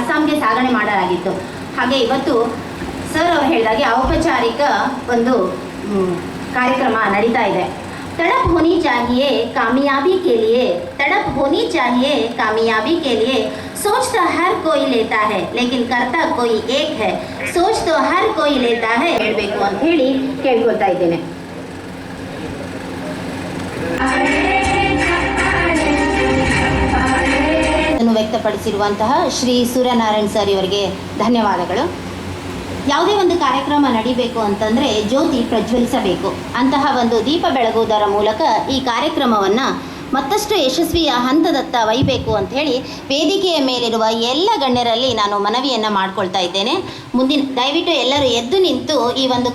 ಅಸ್ಸಾಂಗೆ ಸಾಗಣೆ ಮಾಡಲಾಗಿತ್ತು ಹಾಗೆ ಇವತ್ತು ಸರ್ ಅವರು ಹೇಳಿದಾಗೆ ಔಪಚಾರಿಕ ಒಂದು ಮ್, ಕಾರ್ಯಕ್ರಮ ನಡೀತಾ ಇದೆ तड़प होनी चाहिए कामयाबी के लिए तड़प होनी चाहिए कामयाबी के लिए सोच तो हर कोई लेता है लेकिन करता कोई एक है सोच तो हर कोई लेता है ಹೇಳಬೇಕು ಅಂತ ಹೇಳಿ ಕೇಳ್ಕೊಳ್ತಾ ಇದ್ದೇನೆ ವ್ಯಕ್ತಪಡಿಸಿರುವಂತಹ ಶ್ರೀ ಸೂರ್ಯನಾರಾಯಣ್ ಸರ್ ಇವರಿಗೆ ಧನ್ಯವಾದಗಳು. ಯಾವುದೇ ಒಂದು ಕಾರ್ಯಕ್ರಮ ನಡಿಬೇಕು ಅಂತಂದ್ರೆ ಜ್ಯೋತಿ ಪ್ರಜ್ವಲಿಸಬೇಕು. ಅಂತಹ ಒಂದು ದೀಪ ಬೆಳಗುವುದರ ಮೂಲಕ ಈ ಕಾರ್ಯಕ್ರಮವನ್ನ ಮತ್ತಷ್ಟು ಯಶಸ್ವಿಯ ಹಂತದತ್ತ ಒಯ್ಯಬೇಕು ಅಂತ ಹೇಳಿ ವೇದಿಕೆಯ ಮೇಲಿರುವ ಎಲ್ಲ ಗಣ್ಯರಲ್ಲಿ ನಾನು ಮನವಿಯನ್ನ ಮಾಡ್ಕೊಳ್ತಾ ಇದ್ದೇನೆ. ಮುಂದಿನ ದಯವಿಟ್ಟು ಎಲ್ಲರೂ ಎದ್ದು ನಿಂತು ಈ ಒಂದು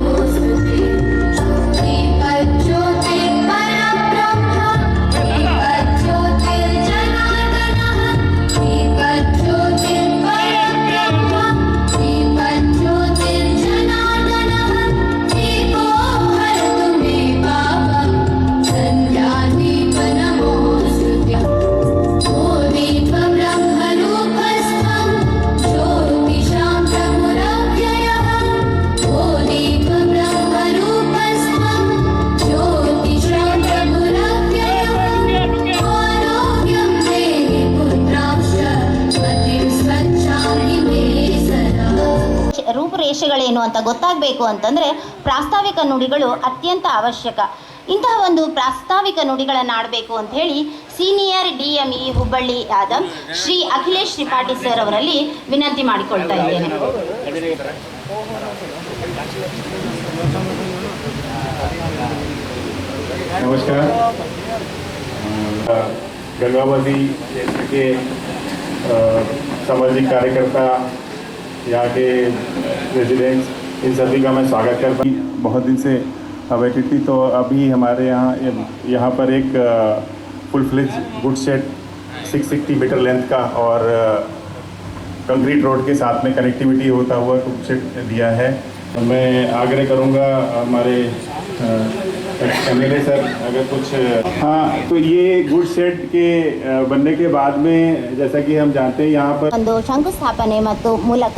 ರೂಪುರೇಷೆಗಳೇನು ಅಂತ ಗೊತ್ತಾಗಬೇಕು ಅಂತಂದರೆ ಪ್ರಾಸ್ತಾವಿಕ ನುಡಿಗಳು ಅತ್ಯಂತ ಅವಶ್ಯಕ ಇಂತಹ ಒಂದು ಪ್ರಾಸ್ತಾವಿಕ ನುಡಿಗಳನ್ನು ಆಡಬೇಕು ಅಂತ ಹೇಳಿ senior D M E Hubballi ಆದ ಶ್ರೀ ಅಖಿಲೇಶ್ ತ್ರಿಪಾಠಿ ಸರ್ ಅವರಲ್ಲಿ ವಿನಂತಿ ಮಾಡಿಕೊಳ್ತಾ ಇದ್ದೇನೆ नमस्कार अ, गंगावती क्षेत्र के अ, सामाजिक कार्यकर्ता यहाँ के रेजिडेंट्स इन सभी का मैं स्वागत करता हूँ। बहुत दिन से अवेटेड थी तो अभी हमारे यहाँ यहाँ पर एक full fledged good shed 660 metre length का और कंक्रीट रोड के साथ में कनेक्टिविटी होता हुआ गुड सेट दिया है। मैं आग्रह करूँगा हमारे एम एल सर अगर कुछ हाँ तो ये गुड सेट के अ, बनने के बाद में जैसा कि हम जानते हैं यहाँ पर ಒಂದು ಶಂಕುಸ್ಥಾಪನೆ ಮತ್ತು ಮೂಲಕ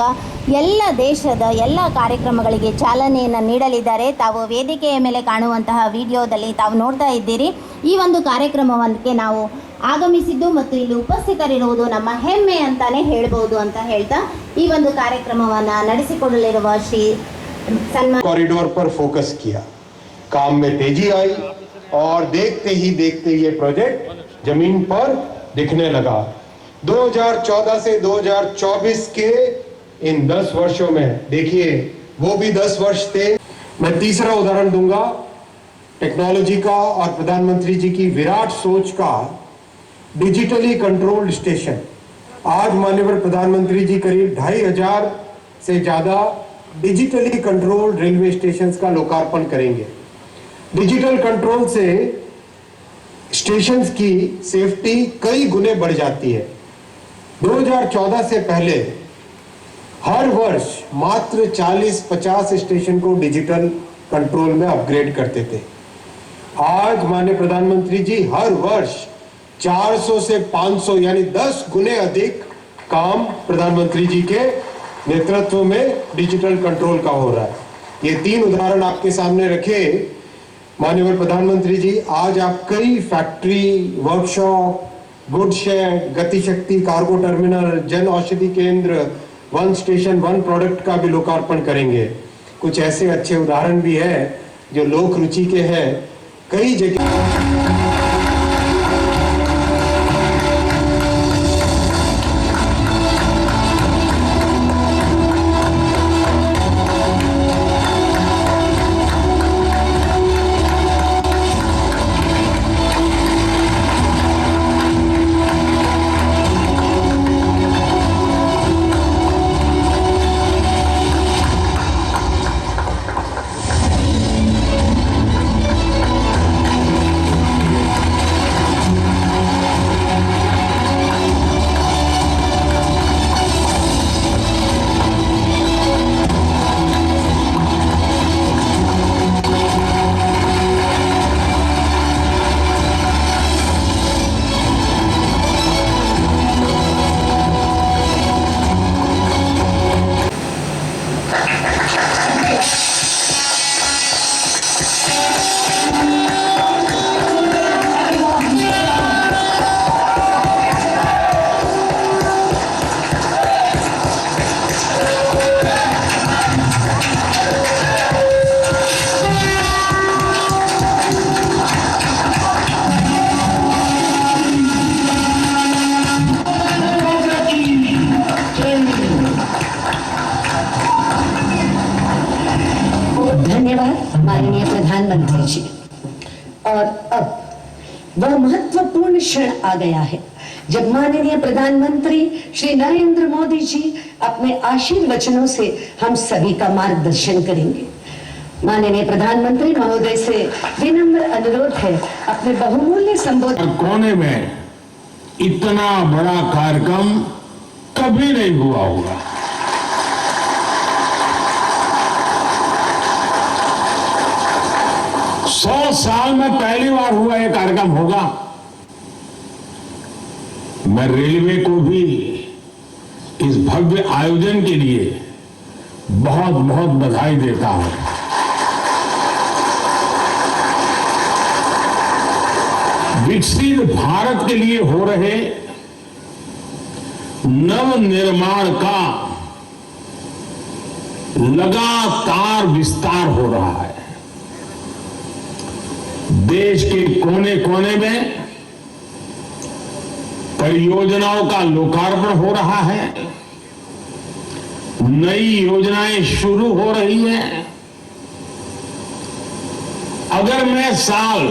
ಎಲ್ಲ ದೇಶದ ಎಲ್ಲ ಕಾರ್ಯಕ್ರಮಗಳಿಗೆ ಚಾಲನೆಯನ್ನು ನೀಡಲಿದ್ದಾರೆ ತಾವು ವೇದಿಕೆಯ ಮೇಲೆ ಕಾಣುವಂತಹ ವಿಡಿಯೋದಲ್ಲಿ ತಾವು ನೋಡ್ತಾ ಇದ್ದೀರಿ ಈ ಒಂದು ಕಾರ್ಯಕ್ರಮಕ್ಕೆ ನಾವು ಆಗಮಿಸಿದ್ದು ಮತ್ತು ಇಲ್ಲಿ ಉಪಸ್ಥಿತರಿರುವುದು ನಮ್ಮ ಹೆಮ್ಮೆ ಅಂತಾನೆ ಹೇಳ್ಬೋದು ಅಂತ ಹೇಳ್ತಾ ಈ ಒಂದು ಕಾರ್ಯಕ್ರಮವನ್ನು ನಡೆಸಿಕೊಡಲಿರುವ ಶ್ರೀ ಸನ್ಮಾನ कॉरिडोर पर फोकस किया काम में तेज़ी आई और देखते ही देखते ये प्रोजेक्ट ज़मीन पर दिखने लगा। 2014 से 2024 के इन 10 वर्षों में, देखिए, वो भी 10 वर्ष थे। मैं तीसरा उदाहरण दूँगा। टेक्नोलॉजी का और प्रधानमंत्री जी की विराट सोच का डिजिटली कंट्रोल्ड स्टेशन। आज मान्यवर प्रधानमंत्री जी करीब ढाई हज़ार से ज़्यादा डिजिटली कंट्रोल्ड रेलवे स्टेशन का लोकार्पण करेंगे। डिजिटल कंट्रोल से स्टेशन की सेफ्टी कई गुने बढ़ जाती है। 2014 से पहले हर वर्ष मात्र 40-50 स्टेशन को डिजिटल कंट्रोल में अपग्रेड करते थे। आज माननीय प्रधानमंत्री जी हर वर्ष 400 से 500 यानी 10 गुने अधिक काम प्रधानमंत्री जी के नेतृत्व में डिजिटल कंट्रोल का हो रहा है। ये तीन उदाहरण आपके सामने रखे। माननीय प्रधानमंत्री जी, आज आप कई factory workshop good shed Gatishakti cargo terminal Jan Aushadhi Kendra one station one product का भी लोकार्पण करेंगे। कुछ ऐसे अच्छे उदाहरण भी है जो लोक रुचि के हैं। कई जगह क्षण आ गया है। जब माननीय प्रधानमंत्री श्री नरेंद्र मोदी जी अपने आशीर्वचनों से हम सभी का मार्गदर्शन करेंगे। माननीय प्रधानमंत्री महोदय से विनम्र अनुरोध है अपने बहुमूल्य संबोधन। कोने में इतना बड़ा कार्यक्रम कभी नहीं हुआ होगा। सौ साल में पहली बार हुआ यह कार्यक्रम होगा। मैं रेलवे को भी इस भव्य आयोजन के लिए बहुत बहुत बधाई देता हूँ। विकसित भारत के लिए हो रहे नव निर्माण का लगातार विस्तार हो रहा है। देश के कोने कोने में परियोजनाओं का लोकार्पण हो रहा है। नई योजनाएँ शुरू हो रही हैं। अगर मैं साल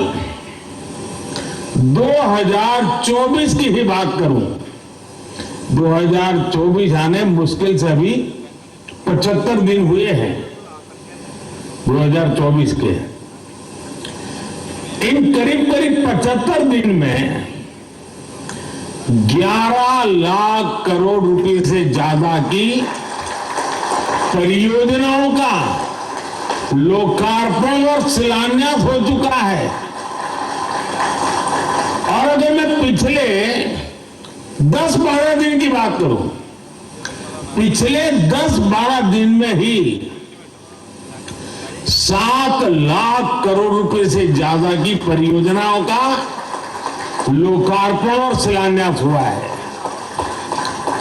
2024 की ही बात करूँ 2024 आने मुश्किल से अभी 75 दिन हुए हैं 2024 के। इन करीब करीब 75 दिन में 11 लाख करोड़ रुपए से ज़्यादा की परियोजनाओं का लोकार्पण और शिलान्यास हो चुका है। और अगर मैं पिछले 10-12 दिन की बात करूँ, पिछले 10-12 दिन में ही सात लाख करोड़ रुपए से ज़्यादा की परियोजनाओं का लोकार्पण और शिलान्यास हुआ है।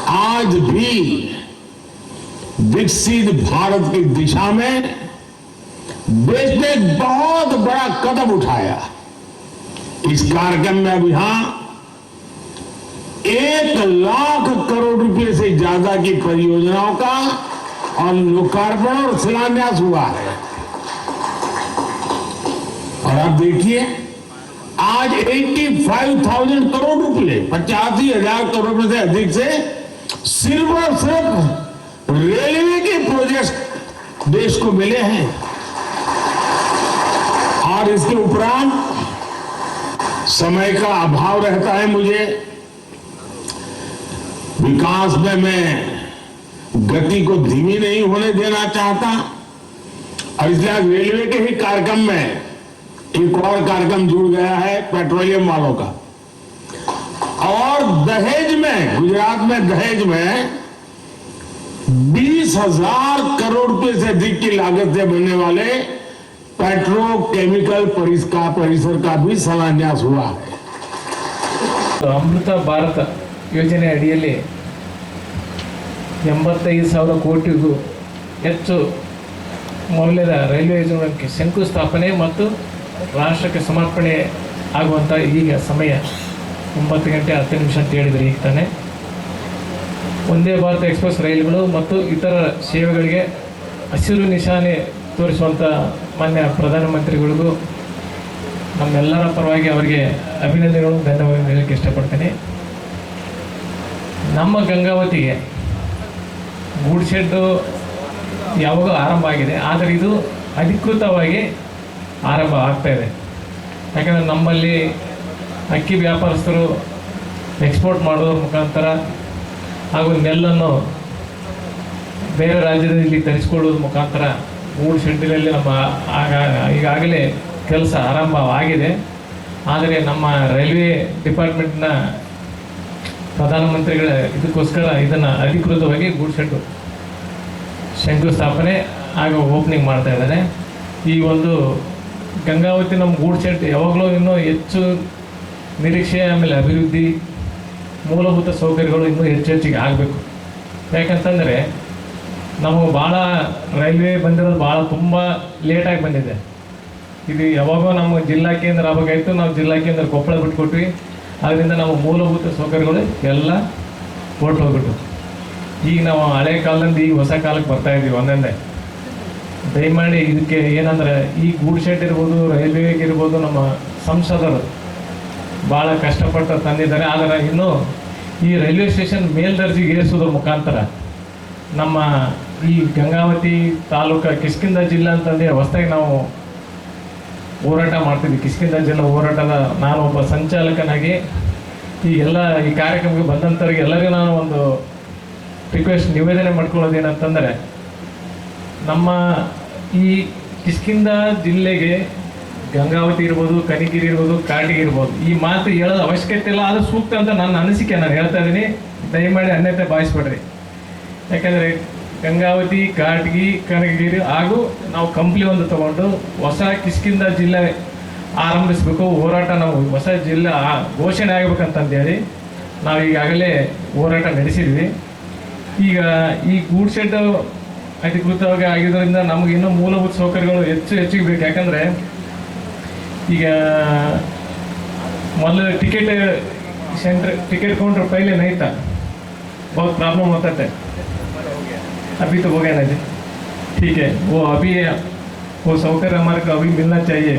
आज भी विकसित भारत की दिशा में देश ने एक बहुत बड़ा कदम उठाया। इस कार्यक्रम में अब यहाँ एक लाख करोड़ रुपए से ज़्यादा की परियोजनाओं का और लोकार्पण और शिलान्यास हुआ है। और आप देखिए आज 85,000 करोड़ रुपए। पचासी हज़ार करोड़ रुपए से अधिक से सिर्फ़ और सिर्फ़ रेलवे के प्रोजेक्ट देश को मिले हैं। और इसके उपरांत समय का अभाव रहता है मुझे। विकास में मैं गति को धीमी नहीं होने देना चाहता। और इसलिए आज रेलवे के ही कार्यक्रम में एक और कार्यक्रम जुड़ गया है पेट्रोलियम वालों का और दहेज में गुजरात में दहेज में बीस हजार करोड़ रुपए से अधिक की लागत से बनने वाले पेट्रोकेमिकल परिसर परिसर का भी शिलान्यास हुआ है ಅಮೃತ ಭಾರತ ಯೋಜನೆ ಅಡಿಯಲ್ಲಿ ಎಂಬತ್ತೈದು ಸಾವಿರ ಕೋಟಿಗೂ ಹೆಚ್ಚು ಮೌಲ್ಯದ ರೈಲ್ವೆ ಯೋಜನೆಗೆ ಶಂಕುಸ್ಥಾಪನೆ ಮತ್ತು ರಾಷ್ಟ್ರಕ್ಕೆ ಸಮರ್ಪಣೆ ಆಗುವಂಥ ಈಗ ಸಮಯ ಒಂಬತ್ತು ಗಂಟೆ ಹತ್ತು ನಿಮಿಷ ಅಂತ ಹೇಳಿದರೆ ಈಗ ತಾನೆ. ಒಂದೇ ಭಾರತ ಎಕ್ಸ್ಪ್ರೆಸ್ ರೈಲುಗಳು ಮತ್ತು ಇತರ ಸೇವೆಗಳಿಗೆ ಹಸಿರು ನಿಶಾನೆ ತೋರಿಸುವಂಥ ಮಾನ್ಯ ಪ್ರಧಾನಮಂತ್ರಿಗಳಿಗೂ ನಮ್ಮೆಲ್ಲರ ಪರವಾಗಿ ಅವರಿಗೆ ಅಭಿನಂದನೆಗಳು ಧನ್ಯವಾದ ಹೇಳಕ್ಕೆ ಇಷ್ಟಪಡ್ತೇನೆ. ನಮ್ಮ ಗಂಗಾವತಿಗೆ ಗೂಡ್ ಶೆಡ್ಡು ಯಾವಾಗ ಆರಂಭ ಆಗಿದೆ. ಆದರೆ ಇದು ಅಧಿಕೃತವಾಗಿ ಆರಂಭ ಆಗ್ತಾ ಇದೆ. ಯಾಕಂದರೆ ನಮ್ಮಲ್ಲಿ ಅಕ್ಕಿ ವ್ಯಾಪಾರಸ್ಥರು ಎಕ್ಸ್ಪೋರ್ಟ್ ಮಾಡೋದ್ರ ಮುಖಾಂತರ ಹಾಗೂ ನೆಲ್ಲನ್ನು ಬೇರೆ ರಾಜ್ಯದಲ್ಲಿ ತರಿಸ್ಕೊಳ್ಳೋದ್ರ ಮುಖಾಂತರ ಮೂರು ಶೆಡ್ಡಿನಲ್ಲಿ ನಮ್ಮ ಆಗ, ಈಗಾಗಲೇ ಕೆಲಸ ಆರಂಭವಾಗಿದೆ. ಆದರೆ ನಮ್ಮ ರೈಲ್ವೆ ಡಿಪಾರ್ಟ್ಮೆಂಟ್ನ ಪ್ರಧಾನಮಂತ್ರಿಗಳ ಇದಕ್ಕೋಸ್ಕರ ಇದನ್ನು ಅಧಿಕೃತವಾಗಿ ಗೂಡ್ ಶೆಡ್ಡು ಶಂಕುಸ್ಥಾಪನೆ ಹಾಗೂ ಓಪನಿಂಗ್ ಮಾಡ್ತಾ ಇದ್ದಾರೆ. ಈ ಒಂದು ಗಂಗಾವತಿ ನಮ್ಮ ಗೂಡು ಶೆಡ್ ಯಾವಾಗಲೂ ಇನ್ನೂ ಹೆಚ್ಚು ನಿರೀಕ್ಷೆ, ಆಮೇಲೆ ಅಭಿವೃದ್ಧಿ, ಮೂಲಭೂತ ಸೌಕರ್ಯಗಳು ಇನ್ನೂ ಹೆಚ್ಚು ಹೆಚ್ಚಿಗೆ ಆಗಬೇಕು. ಯಾಕಂತಂದರೆ ನಮಗೆ ಭಾಳ ರೈಲ್ವೆ ಬಂದಿರೋದು ಭಾಳ ತುಂಬ ಲೇಟಾಗಿ ಬಂದಿದೆ. ಇದು ಯಾವಾಗೋ ನಮ್ಮ ಜಿಲ್ಲಾ ಕೇಂದ್ರ ಆಗಬೇಕಾಯ್ತು, ನಾವು ಜಿಲ್ಲಾ ಕೇಂದ್ರ ಕೊಪ್ಪಳ ಬಿಟ್ಕೊಟ್ವಿ. ಆದ್ದರಿಂದ ನಾವು ಮೂಲಭೂತ ಸೌಕರ್ಯಗಳು ಎಲ್ಲ ಹೊರ್ಟು ಹೋಗ್ಬಿಟ್ಟು ಈಗ ನಾವು ಹಳೆ ಕಾಲದಿಂದ ಈಗ ಹೊಸ ಕಾಲಕ್ಕೆ ಬರ್ತಾ ಇದ್ದೀವಿ ಒಂದೊಂದೇ. ದಯಮಾಡಿ ಇದಕ್ಕೆ ಏನಂದ್ರೆ, ಈ ಗೂಡ್ ಶೆಡ್ ಇರ್ಬೋದು ರೈಲ್ವೆಗೆ ಇರ್ಬೋದು, ನಮ್ಮ ಸಂಸದರು ಭಾಳ ಕಷ್ಟಪಟ್ಟು ತಂದಿದ್ದಾರೆ. ಆದರೆ ಇನ್ನು ಈ ರೈಲ್ವೆ ಸ್ಟೇಷನ್ ಮೇಲ್ದರ್ಜೆಗೆ ಏರಿಸೋದ್ರ ಮುಖಾಂತರ ನಮ್ಮ ಈ ಗಂಗಾವತಿ ತಾಲೂಕು ಕಿಷ್ಕಿಂದ ಜಿಲ್ಲಾ ಅಂತಂದೇ ಹೊಸದಾಗಿ ನಾವು ಹೋರಾಟ ಮಾಡ್ತೀವಿ ಕಿಷ್ಕಿಂದ ಜಿಲ್ಲಾ ಹೋರಾಟದ ನಾನು ಒಬ್ಬ ಸಂಚಾಲಕನಾಗಿ ಈ ಎಲ್ಲ ಈ ಕಾರ್ಯಕ್ರಮಕ್ಕೆ ಬಂದಂಥವ್ರಿಗೆ ಎಲ್ಲರಿಗೂ ನಾನು ಒಂದು ರಿಕ್ವೆಸ್ಟ್ ನಿವೇದನೆ ಮಾಡ್ಕೊಳ್ಳೋದೇನಂತಂದರೆ ನಮ್ಮ ಈ ಕಿಷ್ಕಿಂದ ಜಿಲ್ಲೆಗೆ ಗಂಗಾವತಿ ಇರ್ಬೋದು, ಕನಿಗಿರಿ ಇರ್ಬೋದು ಕಾಟಿಗೆ ಇರ್ಬೋದು. ಈ ಮಾತು ಹೇಳೋದು ಅವಶ್ಯಕತೆ ಇಲ್ಲ ಅದು ಸೂಕ್ತ ಅಂತ ನನ್ನ ಅನಿಸಿಕೆ ನಾನು ಹೇಳ್ತಾ ಇದ್ದೀನಿ. ದಯಮಾಡಿ ಅನ್ಯತೆ ಭಾವಿಸ್ಬೇಡ್ರಿ. ಯಾಕಂದರೆ ಗಂಗಾವತಿ ಕಾಟಗಿ ಕನಗಿರಿ ಹಾಗೂ ನಾವು ಕಂಪ್ಲಿ ಒಂದು ತಗೊಂಡು ಹೊಸ ಕಿಷ್ಕಿಂದ ಜಿಲ್ಲೆ ಆರಂಭಿಸಬೇಕು, ಹೋರಾಟ ನಾವು ಹೊಸ ಜಿಲ್ಲೆ ಘೋಷಣೆ ಆಗ್ಬೇಕಂತಂದೇಳಿ ನಾವು ಈಗಾಗಲೇ ಹೋರಾಟ ನಡೆಸಿದ್ವಿ. ಈಗ ಈ ಗೂಡ್ ಶೆಡ್ ಅಧಿಕೃತವಾಗಿ ಆಗಿರೋದ್ರಿಂದ ನಮಗೆ ಇನ್ನೂ ಮೂಲಭೂತ ಸೌಕರ್ಯಗಳು ಹೆಚ್ಚು ಹೆಚ್ಚಿಗೆ ಬೇಕು ಯಾಕಂದರೆ ಈಗ ಮೊದಲು ಟಿಕೆಟ್ सेंटर टिकट काउंटर पहले नहीं था बहुत प्रॉब्लम होता था अभी तो हो गया ना जी ठीक है वो अभी वो सौकर्य हमारे को अभी मिलना चाहिए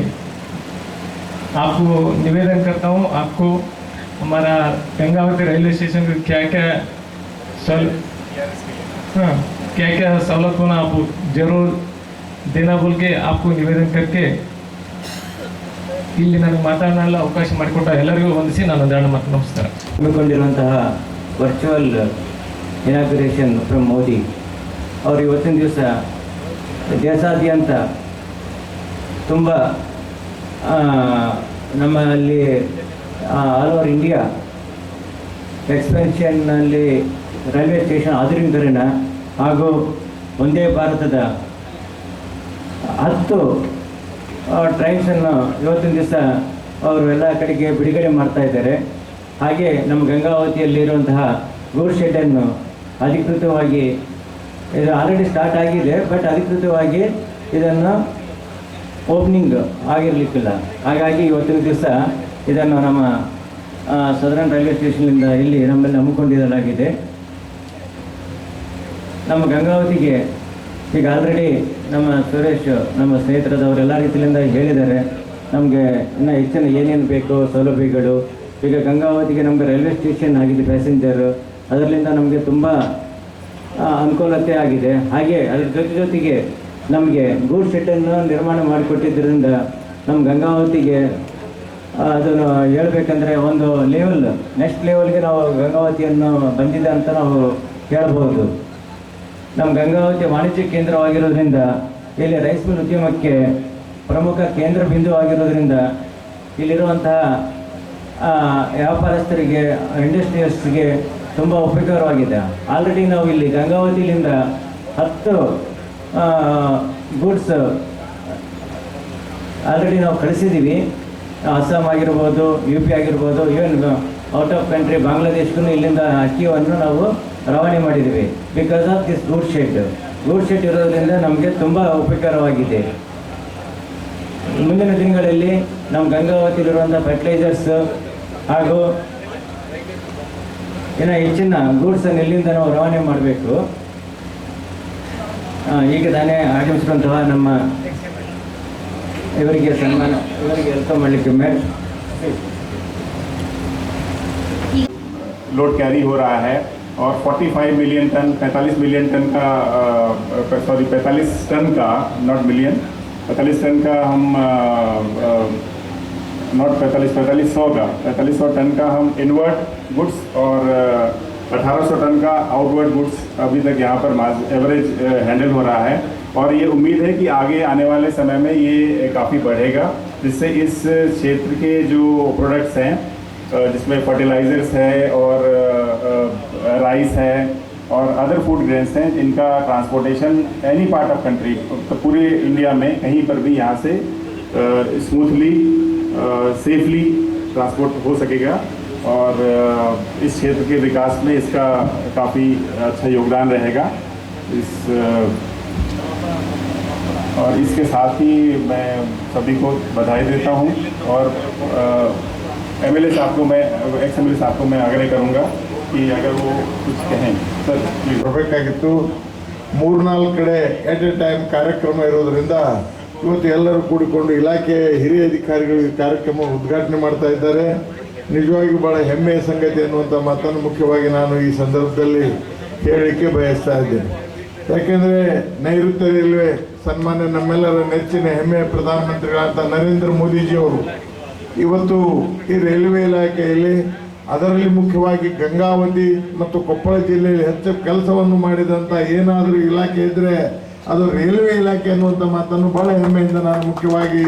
आपको निवेदन करता हूँ आपको हमारा गंगावती रेलवे स्टेशन को क्या क्या सल हाँ क्या क्या सहूलत होना आप जरूर देना बोल के आपको निवेदन करके ಇಲ್ಲಿ ನನಗೆ ಮಾತಾಡೋಣ ಅವಕಾಶ ಮಾಡಿಕೊಟ್ಟ ಎಲ್ಲರಿಗೂ ವಂದಿಸಿ ನಾನು ಒಂದೆರಡು ಮಾತು ನಮಸ್ಕಾರ ಹಮ್ಮಿಕೊಂಡಿರುವಂತಹ ವರ್ಚುವಲ್ ಇನಾಗ್ರೇಷನ್ ಫ್ರಮ್ ಮೋದಿ ಅವರು ಇವತ್ತಿನ ದಿವಸ ದೇಶಾದ್ಯಂತ ತುಂಬ ನಮ್ಮಲ್ಲಿ ಆಲ್ ಓವರ್ ಇಂಡಿಯಾ ಎಕ್ಸ್ಪೆನ್ಷನ್ನಲ್ಲಿ ರೈಲ್ವೆ ಸ್ಟೇಷನ್ ಆದ್ರಿಂದ ಹಾಗೂ ಒಂದೇ ಭಾರತದ ಹತ್ತು ಟ್ರೈನ್ಸನ್ನು ಇವತ್ತಿನ ದಿವಸ ಅವರು ಎಲ್ಲ ಕಡೆಗೆ ಬಿಡುಗಡೆ ಮಾಡ್ತಾ ಇದ್ದಾರೆ. ಹಾಗೆ ನಮ್ಮ ಗಂಗಾವತಿಯಲ್ಲಿರುವಂತಹ ಗೂಡ್ ಶೆಡ್ಡನ್ನು ಅಧಿಕೃತವಾಗಿ ಇದು ಆಲ್ರೆಡಿ ಸ್ಟಾರ್ಟ್ ಆಗಿದೆ ಬಟ್ ಅಧಿಕೃತವಾಗಿ ಇದನ್ನು ಓಪನಿಂಗ್ ಆಗಿರಲಿಕ್ಕಿಲ್ಲ. ಹಾಗಾಗಿ ಇವತ್ತಿನ ದಿವಸ ಇದನ್ನು ನಮ್ಮ ಸದರನ್ ರೈಲ್ವೆ ಸ್ಟೇಷನ್ನಿಂದ ಇಲ್ಲಿ ನಮ್ಮಲ್ಲಿ ಹಮ್ಮಿಕೊಂಡಿರಲಾಗಿದೆ. ನಮ್ಮ ಗಂಗಾವತಿಗೆ ಈಗ ಆಲ್ರೆಡಿ ನಮ್ಮ ಸುರೇಶ್, ನಮ್ಮ ಸ್ನೇಹಿತರದವರು ಎಲ್ಲ ರೀತಿಯಿಂದ ಹೇಳಿದ್ದಾರೆ. ನಮಗೆ ಇನ್ನು ಹೆಚ್ಚಿನ ಏನೇನು ಬೇಕು, ಸೌಲಭ್ಯಗಳು. ಈಗ ಗಂಗಾವತಿಗೆ ನಮಗೆ ರೈಲ್ವೆ ಸ್ಟೇಷನ್ ಆಗಿದೆ ಪ್ಯಾಸೆಂಜರು ಅದರಿಂದ ನಮಗೆ ತುಂಬ ಅನುಕೂಲತೆ ಆಗಿದೆ. ಹಾಗೆ ಅದ್ರ ಜೊತೆ ಜೊತೆಗೆ ನಮಗೆ ಗೂಡ್ ಶೆಡ್ಡನ್ನು ನಿರ್ಮಾಣ ಮಾಡಿಕೊಟ್ಟಿದ್ದರಿಂದ ನಮ್ಮ ಗಂಗಾವತಿಗೆ ಅದನ್ನು ಹೇಳ್ಬೇಕಂದ್ರೆ ಒಂದು ಲೆವೆಲ್ ನೆಕ್ಸ್ಟ್ ಲೆವೆಲ್ಗೆ ನಾವು ಗಂಗಾವತಿಯನ್ನು ಬಂದಿದೆ ಅಂತ ನಾವು ಹೇಳ್ಬೋದು. ನಮ್ಮ ಗಂಗಾವತಿ ವಾಣಿಜ್ಯ ಕೇಂದ್ರವಾಗಿರೋದ್ರಿಂದ, ಇಲ್ಲಿ ರೈಸ್ ಮಿಲ್ ಉದ್ಯಮಕ್ಕೆ ಪ್ರಮುಖ ಕೇಂದ್ರ ಬಿಂದು ಆಗಿರೋದ್ರಿಂದ ಇಲ್ಲಿರುವಂತಹ ವ್ಯಾಪಾರಸ್ಥರಿಗೆ ಇಂಡಸ್ಟ್ರಿಯಲ್ಸ್ಗೆ ತುಂಬ ಉಪಯೋಗವಾಗಿದೆ. ಆಲ್ರೆಡಿ ನಾವು ಇಲ್ಲಿ ಗಂಗಾವತಿಲಿಂದ ಹತ್ತು ಗೂಡ್ಸ್ ಆಲ್ರೆಡಿ ನಾವು ಕಳಿಸಿದ್ದೀವಿ ಅಸ್ಸಾಂ ಆಗಿರ್ಬೋದು ಯು ಪಿ ಆಗಿರ್ಬೋದು ಈವನ್ ಔಟ್ ಆಫ್ ಕಂಟ್ರಿ ಬಾಂಗ್ಲಾದೇಶಕ್ಕೂ ಇಲ್ಲಿಂದ ಅಕ್ಕಿಯನ್ನು ನಾವು ರವಾನೆ ಮಾಡಿದ್ದೀವಿ because of this good shed good shed ಇರೋದ್ರಿಂದ ನಮಗೆ ತುಂಬ ಉಪಕಾರವಾಗಿದೆ. ಮುಂದಿನ ದಿನಗಳಲ್ಲಿ ನಮ್ಮ ಗಂಗಾವತಿಲಿರುವಂಥ ಫರ್ಟಿಲೈಸರ್ಸ್ ಹಾಗೂ ಇನ್ನು ಹೆಚ್ಚಿನ ಗೂಡ್ಸನ್ನು ಇಲ್ಲಿಂದ ನಾವು ರವಾನೆ ಮಾಡಬೇಕು. ಈಗ ತಾನೇ ಆಗಮಿಸಿರುವಂತಹ ನಮ್ಮ ಇವರಿಗೆ ಸನ್ಮಾನ, ಇವರಿಗೆ ವೆಲ್ಕಮ್ ಮಾಡಲಿಕ್ಕೆ ಮೇಲೆ लोड कैरी हो रहा है और 45 मिलियन टन 45 मिलियन टन का सॉरी 45 टन का नॉट मिलियन 45 टन का हम नॉट 45 पैंतालीस सौ का, पैंतालीस सौ टन का हम इनवर्ट गुड्स और अठारह सौ टन का आउटवर्ड गुड्स अभी तक यहाँ पर एवरेज हैंडल हो रहा है। और ये उम्मीद है कि आगे आने वाले समय में ये काफ़ी बढ़ेगा, जिससे इस क्षेत्र के जो प्रोडक्ट्स हैं जिसमें फर्टिलाइजर्स है और राइस है और अदर फ़ूड ग्रेन्स हैं जिनका transportation any part of country तो पूरे इंडिया में कहीं पर भी यहाँ से स्मूथली सेफली ट्रांसपोर्ट हो सकेगा और इस क्षेत्र के विकास में इसका काफ़ी अच्छा योगदान रहेगा। इस और इसके साथ ही मैं सभी को बधाई देता हूँ और एम एल साहब को मैं एक्स एम साहब को मैं आग्रह करूँगा कि अगर वो कुछ कहें सर प्लीज ಬರಬೇಕಾಗಿತ್ತು ಮೂರ್ನಾಲ್ಕು ಕಡೆ ಎಟ್ ಎ ಟೈಮ್ ಕಾರ್ಯಕ್ರಮ ಇರೋದ್ರಿಂದ ಇವತ್ತು ಎಲ್ಲರೂ ಕೂಡಿಕೊಂಡು ಇಲಾಖೆ ಹಿರಿಯ ಅಧಿಕಾರಿಗಳು ಈ ಕಾರ್ಯಕ್ರಮ ಉದ್ಘಾಟನೆ ಮಾಡ್ತಾ ಇದ್ದಾರೆ ನಿಜವಾಗಿ ಬಹಳ ಹೆಮ್ಮೆಯ ಸಂಗತಿ ಅನ್ನುವಂಥ ಮಾತನ್ನು ಮುಖ್ಯವಾಗಿ ನಾನು ಈ ಸಂದರ್ಭದಲ್ಲಿ ಹೇಳಲಿಕ್ಕೆ ಬಯಸ್ತಾ ಇದ್ದೇನೆ ಯಾಕೆಂದರೆ ನೈಋತ್ಯ ರೈಲ್ವೆ ಸನ್ಮಾನ್ಯ ನಮ್ಮೆಲ್ಲರ ನೆಚ್ಚಿನ ಹೆಮ್ಮೆಯ ಪ್ರಧಾನಮಂತ್ರಿಗಳಾದ ನರೇಂದ್ರ ಮೋದಿಜಿಯವರು ಇವತ್ತು ಈ ರೈಲ್ವೆ ಇಲಾಖೆಯಲ್ಲಿ ಅದರಲ್ಲಿ ಮುಖ್ಯವಾಗಿ ಗಂಗಾವತಿ ಮತ್ತು ಕೊಪ್ಪಳ ಜಿಲ್ಲೆಯಲ್ಲಿ ಹೆಚ್ಚು ಕೆಲಸವನ್ನು ಮಾಡಿದಂಥ ಏನಾದರೂ ಇಲಾಖೆ ಇದ್ದರೆ ಅದು ರೈಲ್ವೆ ಇಲಾಖೆ ಅನ್ನುವಂಥ ಮಾತನ್ನು ಬಹಳ ಹೆಮ್ಮೆಯಿಂದ ನಾನು ಮುಖ್ಯವಾಗಿ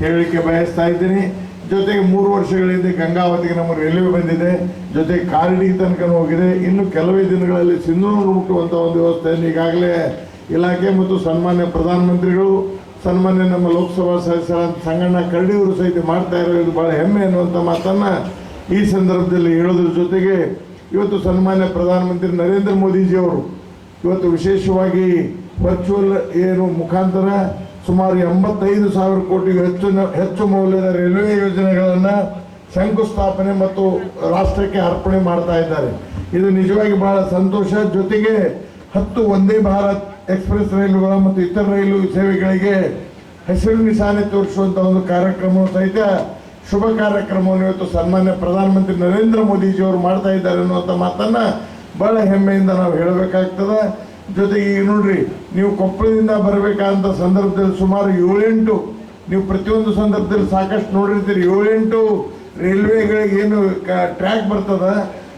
ಹೇಳಲಿಕ್ಕೆ ಬಯಸ್ತಾ ಇದ್ದೀನಿ. ಜೊತೆಗೆ ಮೂರು ವರ್ಷಗಳ ಹಿಂದೆ ಗಂಗಾವತಿಗೆ ನಮ್ಮ ರೈಲ್ವೆ ಬಂದಿದೆ. ಜೊತೆಗೆ ಕಾರಡಿ ತನಕ ಹೋಗಿದೆ. ಇನ್ನು ಕೆಲವೇ ದಿನಗಳಲ್ಲಿ ಸಿಂಧೂರು ಮುಟ್ಟುವಂಥ ಒಂದು ವ್ಯವಸ್ಥೆಯನ್ನು ಈಗಾಗಲೇ ಇಲಾಖೆ ಮತ್ತು ಸನ್ಮಾನ್ಯ ಪ್ರಧಾನಮಂತ್ರಿಗಳು ಸನ್ಮಾನ್ಯ ನಮ್ಮ ಲೋಕಸಭಾ ಸದಸ್ಯರಾದ ಸಂಗಣ್ಣ ಕರಡಿಯವರು ಸಹಿತ ಮಾಡ್ತಾ ಇರೋದು ಭಾಳ ಹೆಮ್ಮೆ ಅನ್ನುವಂಥ ಮಾತನ್ನು ಈ ಸಂದರ್ಭದಲ್ಲಿ ಹೇಳೋದ್ರ ಜೊತೆಗೆ ಇವತ್ತು ಸನ್ಮಾನ್ಯ ಪ್ರಧಾನಮಂತ್ರಿ ನರೇಂದ್ರ ಮೋದಿಜಿಯವರು ಇವತ್ತು ವಿಶೇಷವಾಗಿ ವರ್ಚುವಲ್ ಏನು ಮುಖಾಂತರ ಸುಮಾರು ಎಂಬತ್ತೈದು ಸಾವಿರ ಕೋಟಿಗೂ ಹೆಚ್ಚು ಹೆಚ್ಚು ಮೌಲ್ಯದ ರೈಲ್ವೆ ಯೋಜನೆಗಳನ್ನು ಶಂಕುಸ್ಥಾಪನೆ ಮತ್ತು ರಾಷ್ಟ್ರಕ್ಕೆ ಅರ್ಪಣೆ ಮಾಡ್ತಾ ಇದ್ದಾರೆ. ಇದು ನಿಜವಾಗಿ ಬಹಳ ಸಂತೋಷ. ಜೊತೆಗೆ ಹತ್ತು ಒಂದೇ ಭಾರತ್ ಎಕ್ಸ್ಪ್ರೆಸ್ ರೈಲುಗಳ ಮತ್ತು ಇತರ ರೈಲು ಸೇವೆಗಳಿಗೆ ಹಸಿರು ನಿಶಾನೆ ತೋರಿಸುವಂಥ ಒಂದು ಕಾರ್ಯಕ್ರಮ ಸಹಿತ ಶುಭ ಕಾರ್ಯಕ್ರಮವನ್ನು ಇವತ್ತು ಸನ್ಮಾನ್ಯ ಪ್ರಧಾನಮಂತ್ರಿ ನರೇಂದ್ರ ಮೋದಿಜಿಯವರು ಮಾಡ್ತಾ ಇದ್ದಾರೆ ಅನ್ನುವಂಥ ಮಾತನ್ನು ಬಹಳ ಹೆಮ್ಮೆಯಿಂದ ನಾವು ಹೇಳಬೇಕಾಗ್ತದೆ. ಜೊತೆಗೆ ಈಗ ನೋಡ್ರಿ, ನೀವು ಕೊಪ್ಪಳದಿಂದ ಬರಬೇಕಾದಂಥ ಸಂದರ್ಭದಲ್ಲಿ ಸುಮಾರು ಏಳೆಂಟು, ನೀವು ಪ್ರತಿಯೊಂದು ಸಂದರ್ಭದಲ್ಲಿ ಸಾಕಷ್ಟು ನೋಡಿರ್ತೀರಿ. ಏಳೆಂಟು ರೈಲ್ವೆಗಳಿಗೆ ಏನು ಟ್ರ್ಯಾಕ್ ಬರ್ತದ.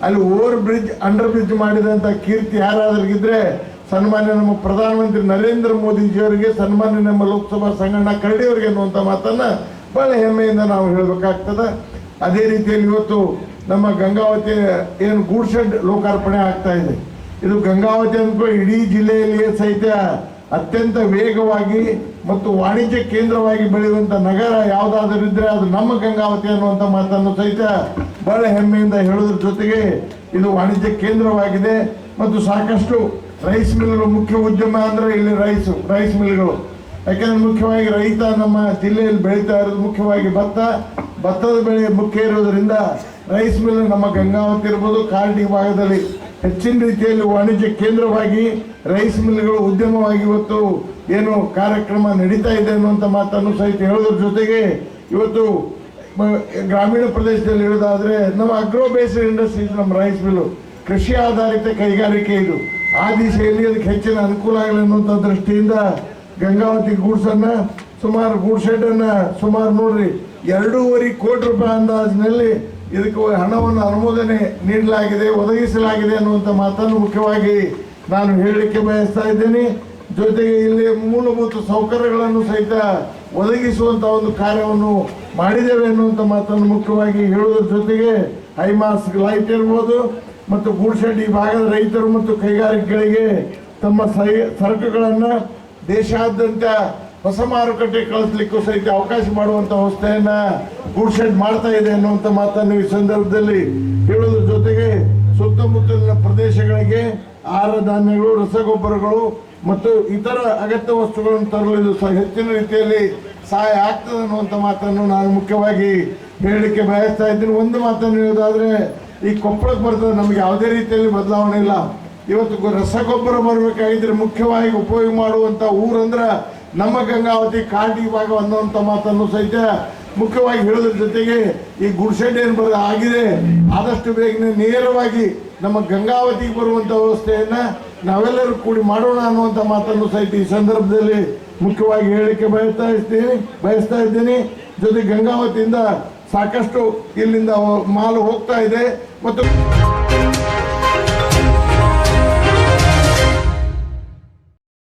ಅಲ್ಲಿ ಓವರ್ ಬ್ರಿಡ್ಜ್, ಅಂಡರ್ ಬ್ರಿಡ್ಜ್ ಮಾಡಿದಂಥ ಕೀರ್ತಿ ಯಾರಾದ್ರಿಗಿದ್ರೆ ಸನ್ಮಾನ್ಯ ನಮ್ಮ ಪ್ರಧಾನಮಂತ್ರಿ ನರೇಂದ್ರ ಮೋದಿಜಿಯವರಿಗೆ ಸನ್ಮಾನ್ಯ ನಮ್ಮ ಲೋಕಸಭಾ ಸಂಗಣ್ಣ ಕರಡಿಯವರಿಗೆ ಅನ್ನುವಂಥ ಮಾತನ್ನ ಬಹಳ ಹೆಮ್ಮೆಯಿಂದ ನಾವು ಹೇಳಬೇಕಾಗ್ತದೆ. ಅದೇ ರೀತಿಯಲ್ಲಿ ಇವತ್ತು ನಮ್ಮ ಗಂಗಾವತಿ ಏನು ಗೂಡ್ ಶೆಡ್ ಲೋಕಾರ್ಪಣೆ ಆಗ್ತಾ ಇದೆ. ಇದು ಗಂಗಾವತಿ ಅಂದ್ಕೊಂಡು ಇಡೀ ಜಿಲ್ಲೆಯಲ್ಲಿ ಸಹಿತ ಅತ್ಯಂತ ವೇಗವಾಗಿ ಮತ್ತು ವಾಣಿಜ್ಯ ಕೇಂದ್ರವಾಗಿ ಬೆಳೆಯುವಂಥ ನಗರ ಯಾವುದಾದ್ರೂ ಇದ್ರೆ ಅದು ನಮ್ಮ ಗಂಗಾವತಿ ಅನ್ನುವಂಥ ಮಾತನ್ನು ಸಹಿತ ಬಹಳ ಹೆಮ್ಮೆಯಿಂದ ಹೇಳೋದ್ರ ಜೊತೆಗೆ ಇದು ವಾಣಿಜ್ಯ ಕೇಂದ್ರವಾಗಿದೆ. ಮತ್ತು ಸಾಕಷ್ಟು ರೈಸ್ ಮಿಲ್ಗಳು ಮುಖ್ಯ ಉದ್ಯಮ ಅಂದರೆ ಇಲ್ಲಿ ರೈಸ್ ರೈಸ್ ಮಿಲ್ಗಳು. ಯಾಕಂದ್ರೆ ಮುಖ್ಯವಾಗಿ ರೈತ ನಮ್ಮ ಜಿಲ್ಲೆಯಲ್ಲಿ ಬೆಳೀತಾ ಇರೋದು ಮುಖ್ಯವಾಗಿ ಭತ್ತ. ಭತ್ತದ ಬೆಳೆ ಮುಖ್ಯ ಇರೋದರಿಂದ ರೈಸ್ ಮಿಲ್ ನಮ್ಮ ಗಂಗಾವತಿ ಇರ್ಬೋದು, ಕಾರ್ಡಿ ಭಾಗದಲ್ಲಿ ಹೆಚ್ಚಿನ ರೀತಿಯಲ್ಲಿ ವಾಣಿಜ್ಯ ಕೇಂದ್ರವಾಗಿ ರೈಸ್ ಮಿಲ್ಗಳು ಉದ್ಯಮವಾಗಿ ಇವತ್ತು ಏನು ಕಾರ್ಯಕ್ರಮ ನಡೀತಾ ಇದೆ ಅನ್ನುವಂಥ ಮಾತನ್ನು ಸಹಿತ ಹೇಳೋದ್ರ ಜೊತೆಗೆ ಇವತ್ತು ಗ್ರಾಮೀಣ ಪ್ರದೇಶದಲ್ಲಿ ಹೇಳೋದಾದರೆ ನಮ್ಮ ಅಗ್ರೋ ಬೇಸ್ಡ್ ಇಂಡಸ್ಟ್ರೀಸ್ ನಮ್ಮ ರೈಸ್ ಮಿಲ್ಲು ಕೃಷಿ ಆಧಾರಿತ ಕೈಗಾರಿಕೆ ಇದು. ಆ ದಿಶೆಯಲ್ಲಿ ಅದಕ್ಕೆ ಹೆಚ್ಚಿನ ಅನುಕೂಲ ಆಗಲಿ ಅನ್ನುವಂಥ ದೃಷ್ಟಿಯಿಂದ ಗಂಗಾವತಿ ಗೂಡ್ಸನ್ನು ಸುಮಾರು ಗೂಡ್ ಸುಮಾರು ನೋಡ್ರಿ, ಎರಡೂವರೆ ಕೋಟಿ ರೂಪಾಯಿ ಅಂದಾಜಿನಲ್ಲಿ ಇದಕ್ಕೆ ಹಣವನ್ನು ಅನುಮೋದನೆ ನೀಡಲಾಗಿದೆ, ಒದಗಿಸಲಾಗಿದೆ ಅನ್ನುವಂಥ ಮಾತನ್ನು ಮುಖ್ಯವಾಗಿ ನಾನು ಹೇಳಲಿಕ್ಕೆ ಬಯಸ್ತಾ ಇದ್ದೇನೆ. ಜೊತೆಗೆ ಇಲ್ಲಿ ಮೂಲಭೂತ ಸೌಕರ್ಯಗಳನ್ನು ಸಹಿತ ಒದಗಿಸುವಂಥ ಒಂದು ಕಾರ್ಯವನ್ನು ಮಾಡಿದ್ದೇವೆ ಅನ್ನುವಂಥ ಮಾತನ್ನು ಮುಖ್ಯವಾಗಿ ಹೇಳುವುದರ ಜೊತೆಗೆ ಹೈಮಾಸ್ ಲೈಟ್ ಇರ್ಬೋದು ಮತ್ತು ಗೂಡ್ಶೆಡ್ ಈ ಭಾಗದ ರೈತರು ಮತ್ತು ಕೈಗಾರಿಕೆಗಳಿಗೆ ತಮ್ಮ ಸರಕುಗಳನ್ನು ದೇಶಾದ್ಯಂತ ಹೊಸ ಮಾರುಕಟ್ಟೆ ಕಳಿಸ್ಲಿಕ್ಕೂ ಸಹಿತ ಅವಕಾಶ ಮಾಡುವಂತ ವ್ಯವಸ್ಥೆಯನ್ನ ಗೂಡ್ಶೆಡ್ ಮಾಡ್ತಾ ಇದೆ ಅನ್ನುವಂಥ ಮಾತನ್ನು ಈ ಸಂದರ್ಭದಲ್ಲಿ ಹೇಳೋದ್ರ ಜೊತೆಗೆ ಸುತ್ತಮುತ್ತಲಿನ ಪ್ರದೇಶಗಳಿಗೆ ಆಹಾರ ಧಾನ್ಯಗಳು ರಸಗೊಬ್ಬರಗಳು ಮತ್ತು ಇತರ ಅಗತ್ಯ ವಸ್ತುಗಳನ್ನು ತರಲು ಇದು ಸಹ ಹೆಚ್ಚಿನ ರೀತಿಯಲ್ಲಿ ಸಹಾಯ ಆಗ್ತದೆ ಅನ್ನುವಂಥ ಮಾತನ್ನು ನಾನು ಮುಖ್ಯವಾಗಿ ಹೇಳಲಿಕ್ಕೆ ಬಯಸ್ತಾ ಇದ್ದೀನಿ. ಒಂದು ಮಾತನ್ನು ಹೇಳೋದಾದರೆ, ಈ ಕೊಪ್ಪಳಕ್ಕೆ ಬರ್ತದೆ ನಮಗೆ ಯಾವುದೇ ರೀತಿಯಲ್ಲಿ ಬದಲಾವಣೆ ಇಲ್ಲ. ಇವತ್ತು ರಸಗೊಬ್ಬರ ಬರಬೇಕಾಗಿದ್ರೆ ಮುಖ್ಯವಾಗಿ ಉಪಯೋಗ ಮಾಡುವಂಥ ಊರಂದ್ರೆ ನಮ್ಮ ಗಂಗಾವತಿ ಕಾಂಡಿ ಭಾಗ ಅನ್ನುವಂಥ ಮಾತನ್ನು ಸಹಿತ ಮುಖ್ಯವಾಗಿ ಹೇಳೋದ್ರ ಜೊತೆಗೆ ಈ ಗುಡ್ಸೆಡ್ ಏನು ಬರ ಆಗಿದೆ, ಆದಷ್ಟು ಬೇಗನೆ ನೇರವಾಗಿ ನಮ್ಮ ಗಂಗಾವತಿಗೆ ಬರುವಂಥ ವ್ಯವಸ್ಥೆಯನ್ನು ನಾವೆಲ್ಲರೂ ಕೂಡಿ ಮಾಡೋಣ ಅನ್ನುವಂಥ ಮಾತನ್ನು ಸಹಿತ ಈ ಸಂದರ್ಭದಲ್ಲಿ ಮುಖ್ಯವಾಗಿ ಹೇಳಲಿಕ್ಕೆ ಬಯಸ್ತಾ ಇರ್ತೀನಿ, ಬಯಸ್ತಾ ಇದ್ದೀನಿ. ಜೊತೆ ಗಂಗಾವತಿಯಿಂದ ಸಾಕಷ್ಟು ಇಲ್ಲಿಂದ ಮಾಲು ಹೋಗ್ತಾ ಇದೆ ಮತ್ತು